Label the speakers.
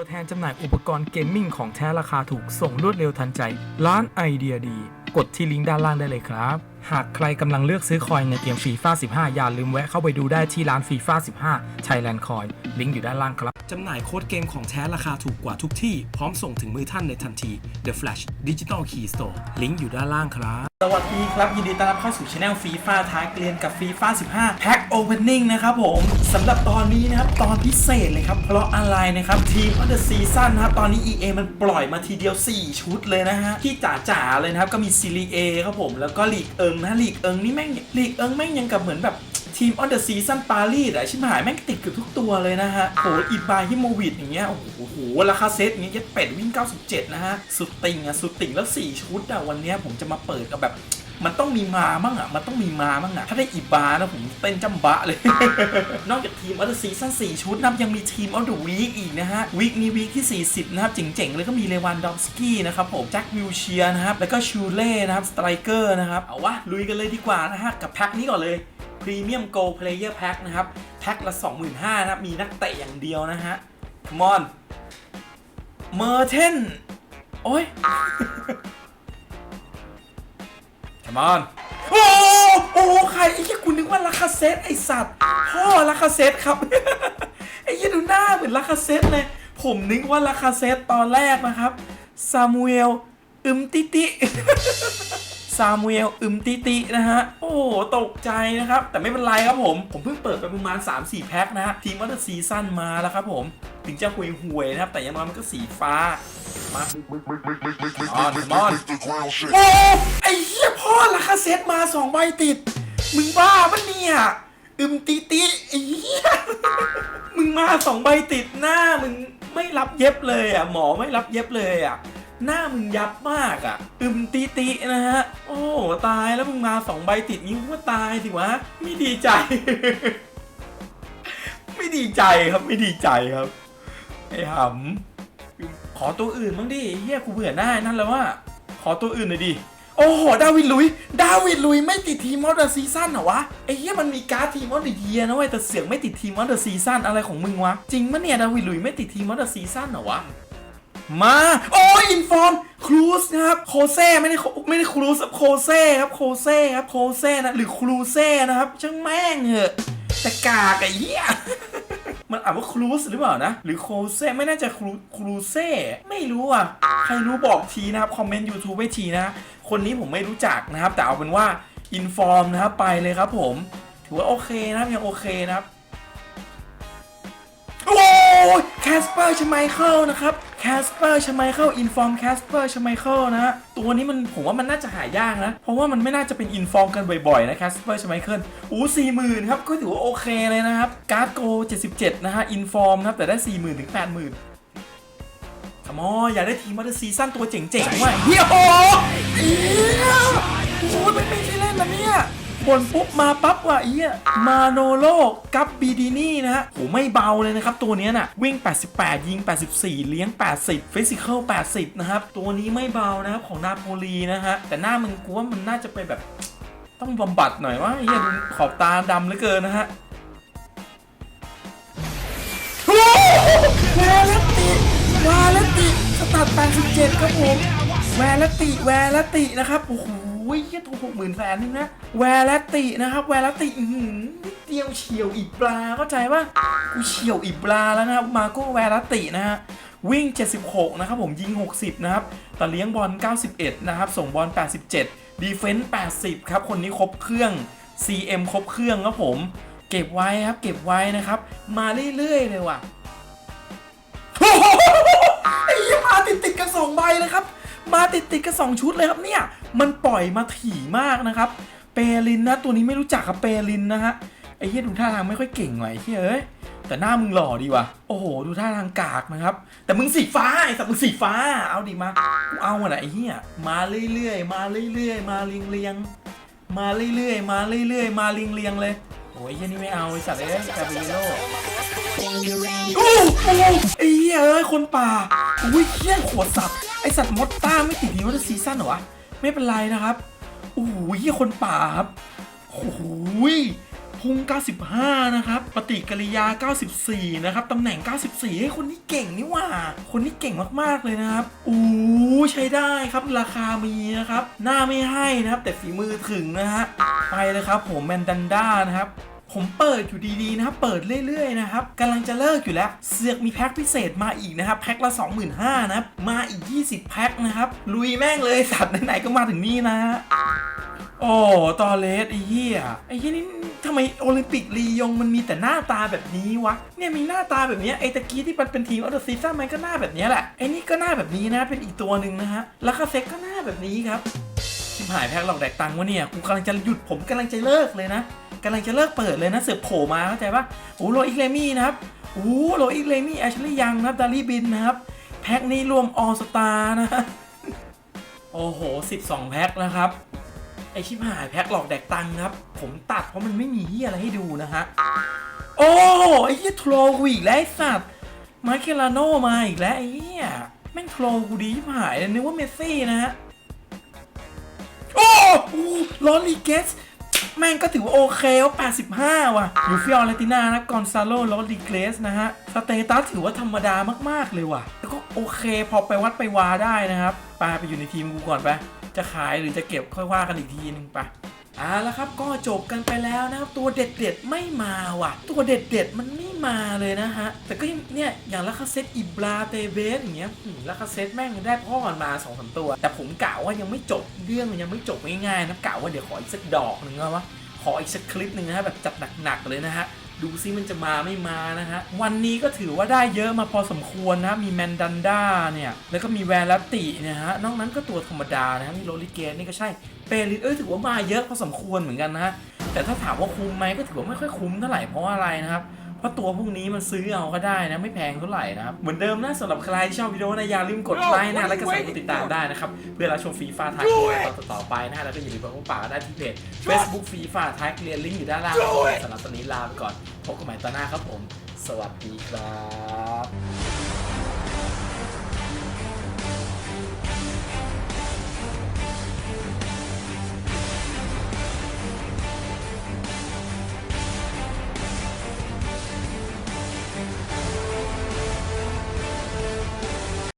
Speaker 1: ตัวแทนจำหน่ายอุปกรณ์เกมมิ่งของแท้ราคาถูกส่งรวดเร็วทันใจ ร้านไอเดียดี กดที่ลิงก์ด้านล่างได้เลยครับ หากใครกำลังเลือกซื้อคอยในเกมฟีฟ่า15 อย่าลืมแวะเข้าไปดูได้ที่ร้านฟีฟ่า15 Thailand Coin ลิงก์อยู่ด้านล่างครับ จำหน่ายโค้ดเกมของแท้ราคาถูกกว่าทุกที่ พร้อมส่งถึงมือท่านในทันที The Flash Digital Key Store ลิงก์อยู่ด้านล่างครับ
Speaker 2: สวัสดีครับ ยินดีต้อนรับเข้าสู่ช anel ฟีฟ่าท้าเกลียนกับฟีฟ่า15 Pack Opening นะครับผมสำหรับตอนนี้นะครับ ตอนพิเศษเลยครับ เพราะอะไรนะครับทีม of the season นะครับ ตอนนี้ EA มันปล่อยมาทีเดียว 4 ชุดเลยนะฮะ ที่จ๋าๆเลยนะครับ ก็มีซีรีเอครับผมแล้วก็ลีกเอิงนะลีกเอิงนี่แม่งลีกเอิงแม่งยังกับเหมือนแบบ ทีมออนเดอะซีซันปารีสอะชิบหายแม่งติดเกือบทุกตัวเลยนะฮะโหอิบาฮิโมวิดอย่างเงี้ยโอ้โหราคาเซตอย่างเงี้ยยัดเป็ดวิ่ง 97 นะฮะ สุดติงอะสุดติงแล้ว 4 ชุดอะวันเนี้ยผมจะมาเปิดกับแบบมันต้องมีมามั่งอะ มันต้องมีมามั่งอะ ถ้าได้อิบานะผมเต้นจำบะเลย นอกจากทีมออเดอร์ซีซั่น4ชุดนะครับยังมีทีมออเดอร์วีคอีกนะฮะ วีคนี้วีคที่ 40 นะครับ เจ๋งๆ เลยก็มีเลวันดอมสกี้นะครับผม แจ็ควิลเชียนะครับ แล้วก็ชูเล่นะครับ สไตรเกอร์นะครับ เอาวะลุยกันเลยดีกว่านะฮะ กับแพ็คนี้ก่อนเลย Premium Go Player Pack นะครับ แพ็คละ 25,000นะครับ มีนักเตะอย่างเดียวนะฮะ Come on เมอร์เทนโอ้ย Come on โอ้โอ้ใครไอ้เหี้ยกูนึกว่าลาคาเซตไอสัตว์พ่อลาคาเซตครับไอ้เหี้ยดูหน้าเหมือนลาคาเซตเลย ผมนึกว่าลาคาเซตตอนแรกนะครับซามูเอลอึมติติ ซามูเอลอึมติตินะฮะ โอ้โหตกใจนะครับ แต่ไม่เป็นไรครับผม ผมเพิ่งเปิดไปประมาณ 3-4 แพ็คนะฮะ ทีมวัตซีซั่นมาแล้วครับผม ถึงจะห่วยห่วยนะครับ แต่ยังน้อยมันก็สีฟ้า มา
Speaker 3: on,
Speaker 2: come on. โอ้ไอ้เหี้ยพ่อราคาเซตมาสองใบติด มึงบ้าปะเนี่ยอึมติติไอ้เหี้ยมึงมาสองใบติดหน้ามึงไม่รับเย็บเลยอะหมอไม่รับเย็บเลยอะ หน้ามึงยับมากอะ อึมติตินะฮะ โอ้ตายแล้วมึงมาสองใบติดนี้ว่าตายสิวะ ไม่ดีใจ ไม่ดีใจครับไม่ดีใจครับ ไอ้หำขอตัวอื่นบ้างดิเฮียกูเบื่อหน้านั่นแล้วว่า ขอตัวอื่นหน่อยดิโอ้โห ดาวิดลุย ดาวิดลุยไม่ติดทีมอเตอร์ซีซั่นเหรอวะ ไอ้เฮียมันมีการ์ดทีมอเตอร์เยียนะเว้ยแต่เสียงไม่ติดทีมอเตอร์ซีซั่นอะไรของมึงวะ จริงมะเนี่ย ดาวิดลุยไม่ติดทีมอเตอร์ซีซั่นเหรอวะ มา โอ้ยอินฟอร์มครูสนะครับโคเซ่ไม่ได้ไม่ได้ครูสครับโคเซ่ครับโคเซ่ครับโคเซ่นะหรือครูเซ่นะครับช่างแม่งเหอะแต่กากไอ้เหี้ยมันอ่านว่าครูสหรือเปล่านะ หรือโคเซ่ไม่น่าจะครูครูเซ่ไม่รู้อะ ใครรู้บอกทีนะครับ คอมเมนต์ YouTube ไว้ทีนะ คนนี้ผมไม่รู้จักนะครับ แต่เอาเป็นว่าอินฟอร์มนะครับ ไปเลยครับผม ถือว่าโอเคนะครับ ยังโอเคนะครับ โอ้ยแคสเปอร์ชไมเคิลนะครับ แคสเปอร์ชไมเคิลอินฟอร์มแคสเปอร์ชไมเคิลนะฮะตัวนี้มันผมว่ามันน่าจะหายากนะ เพราะว่ามันไม่น่าจะเป็นอินฟอร์มกันบ่อยๆนะแคสเปอร์ชไมเคิลอู้สี่หมื่นครับก็ถือว่าโอเคเลยนะครับการ์ดโก77นะฮะอินฟอร์มครับแต่ได้4 0,000ถึง80,000ขมออยากได้ทีมมาร์ซีซั่นตัวเจ๋งๆว่ะเฮียโอ้เฮียโอ้ยไม่ไม่ใช่เล่นนะเนี่ย บนปุ๊บมาปั๊บว่ะไอ้เหี้ยมาโนโลกับบีดีนี่นะฮะโหไม่เบาเลยนะครับ ตัวเนี้ยน่ะวิ่ง 88 ยิง 84 เลี้ยง 80 ฟิสิก a ล80 นะครับ ตัวนี้ไม่เบานะครับของนาโปลีนะฮะ แต่หน้ามึงกูว่ามันน่าจะไปแบบต้องบำบัดหน่อยว่าเฮียดูขอบตาดำเหลือเกินนะฮะแวลติวาลติสตัด87ครับผมแวลติแวลตินะครับโอ้โห เฮียถูกหกหมื่นแสนนึงนะ แวลตินะครับ แวลติอื้อหือนิดเดียวเฉียวอีกปลาเข้าใจปะกูเฉียวอีกปลาแล้วนะครับ มาโก้แวลตินะฮะวิ่ง 76 นะครับผมยิง 60 นะครับแต่เลี้ยงบอล 91 นะครับ ส่งบอล 87 ดีเฟนส์80 ครับ คนนี้ครบเครื่อง CM ครบเครื่องครับผม เก็บไว้ครับ เก็บไว้นะครับ มาเรื่อย ๆ เลยว่ะไอ้ยมาติดติดกันสองใบเลยครับ มาติดติดๆกันสองชุดเลยครับเนี่ย มันปล่อยมาถี่มากนะครับ เปรินนะตัวนี้ไม่รู้จักครับเปรินนะฮะ ไอ้เหี้ยดูท่าทางไม่ค่อยเก่งหน่อยเหี้ยเอ้ย แต่หน้ามึงหล่อดีว่ะ โอ้โห ดูท่าทางกากนะครับ แต่มึงสีฟ้าไอ้สัตว์มึงสีฟ้า เอาดิมา กูเอาอะไอ้เหี้ยมาเรื่อยๆ มาเรื่อยๆ มาเรียงๆมาเรื่อยๆ มาเรื่อยๆ มาเรียงๆเลยโอ้ยไอ้เหี้ยนี่ไม่เอาไอ้สัตว์เอ้ยกาเบริโลโอ้โหไอ้เหี้ยเอ้ยคนป่าอุ้ยเหี้ยขวดสับ ไอสัตว์มดต้าไม่ติดดีว่าจะซีซั่นเหรอวะ ไม่เป็นไรนะครับ โอ้โหเหี้ยคนป่าครับ โอ้โหพุ่ง95 นะครับ ปฏิกิริยา 94 นะครับ ตำแหน่ง 94ให้ยคนนี้เก่งนี่ว่า คนนี้เก่งมาก ๆ เลยนะครับ อู้ใช้ได้ครับ ราคามีนะครับ หน้าไม่ให้นะครับ แต่ฝีมือถึงนะฮะ ไปเลยครับผมแมนดันด้านะครับ ผมเปิดอยู่ดีๆนะครับ เปิดเรื่อยๆนะครับกำลังจะเลิกอยู่แล้ว เสือกมีแพ็คพิเศษมาอีกนะครับ แพ็คละ 25,000นะครับ มาอีก 20 แพ็คนะครับ ลุยแม่งเลยสัตว์ไหนๆก็มาถึงนี่นะ โอ้ตอเลสไอ้เหี้ยไอ้เหี้ยนี่ทำไมโอลิมปิกลียงมันมีแต่หน้าตาแบบนี้วะ เนี่ยมีหน้าตาแบบเนี้ยไอ้ตะกี้ที่มันเป็นทีมออเดอร์ซีซั่นมันก็หน้าแบบเนี้ยแหละไอ้นี่ก็หน้าแบบนี้นะเป็นอีกตัวหนึ่งนะฮะแล้วก็เซ็กก็หน้าแบบนี้ครับ หายแพ็คหลอกแดกตังค์วะเนี่ยกูกำลังจะหยุดผมกำลังจะเลิกเลยนะกำลังจะเลิกเปิดเลยนะเสือโผล่มาเข้าใจปะโอ้โรอิกเลมี่นะครับโอ้โรอิกเลมี่แอชลีย์ยังนะครับดารีบินนะครับแพ็คนี้รวมออสตานะฮะโอ้โห 12 แพ็คนะครับไอชิบหายแพ็คหลอกแดกตังครับ ผมตัดเพราะมันไม่มีเฮียอะไรให้ดูนะฮะ โอ้ไอเฮียโทรกูอีกแล้วไอสัตว์มาเคลาโนมาอีกแล้วไอเหี้ยแม่งโทรกูดีชิบหายเลยนึกว่าเมสซี่นะฮะ อ้โหลอรีเกสแม่งก็ถือว่าโอเคว่า85 ว่ะอยู่ฟิออเรตินานะกอนซาโลลอรีเกสนะฮะ สเตตัสถือว่าธรรมดามาก ๆ เลยว่ะ แล้วก็โอเคพอไปวัดไปวาได้นะครับปาไปอยู่ในทีมกูก่อนไป จะขายหรือจะเก็บค่อยว่ากันอีกทีนึงไป อ่าแล้วครับก็จบกันไปแล้วนะครับตัวเด็ดๆไม่มาว่ะ ตัวเด็ดๆมันไม่มาเลยนะฮะ แต่ก็เนี่ยอย่างลัคาเซตอิบราเตเบสอย่างเงี้ยลัคาเซตแม่งได้พ่อมันมาสองสามตัว แต่ผมกล่าวว่ายังไม่จบเรื่องยังไม่จบง่ายๆนะกล่าว่าเดี๋ยวขออีกสักดอกหนึ่งนะวะขออีกสักคลิปหนึ่งนะฮะแบบจัดหนักๆเลยนะฮะ ดูซิมันจะมาไม่มานะฮะ วันนี้ก็ถือว่าได้เยอะมาพอสมควรนะ มีแมนดันด้าเนี่ย แล้วก็มีแวร์ลัตติเนี่ยฮะ นอกนั้นก็ตัวธรรมดานะฮะ มีโรลิเกนนี่ก็ใช่ เปริสเอ้ยถือว่ามาเยอะพอสมควรเหมือนกันนะฮะ แต่ถ้าถามว่าคุ้มไหมก็ถือว่าไม่ค่อยคุ้มเท่าไหร่เพราะอะไรนะครับ เพราะตัวพวกนี้มันซื้อเอาก็ได้นะ ไม่แพงเท่าไหร่นะครับ เหมือนเดิมนะสำหรับใครที่ชอบวิดีโอนะอย่าลืมกดไลค์นะ และก็สั่งกดติดตามได้นะครับ เพื่อรับชมฟรีฟาทายตอนต่อๆไปนะฮะแล้วก็อย่าลืมไปพบปะกันได้ที่เพจ Facebook ฟรีฟาทายเรียนลิงก์อยู่ด้านล่างสำหรับตอนนี้ลาไปก่อนพบกันใหม่ตอนหน้าครับผม สวัสดีครับ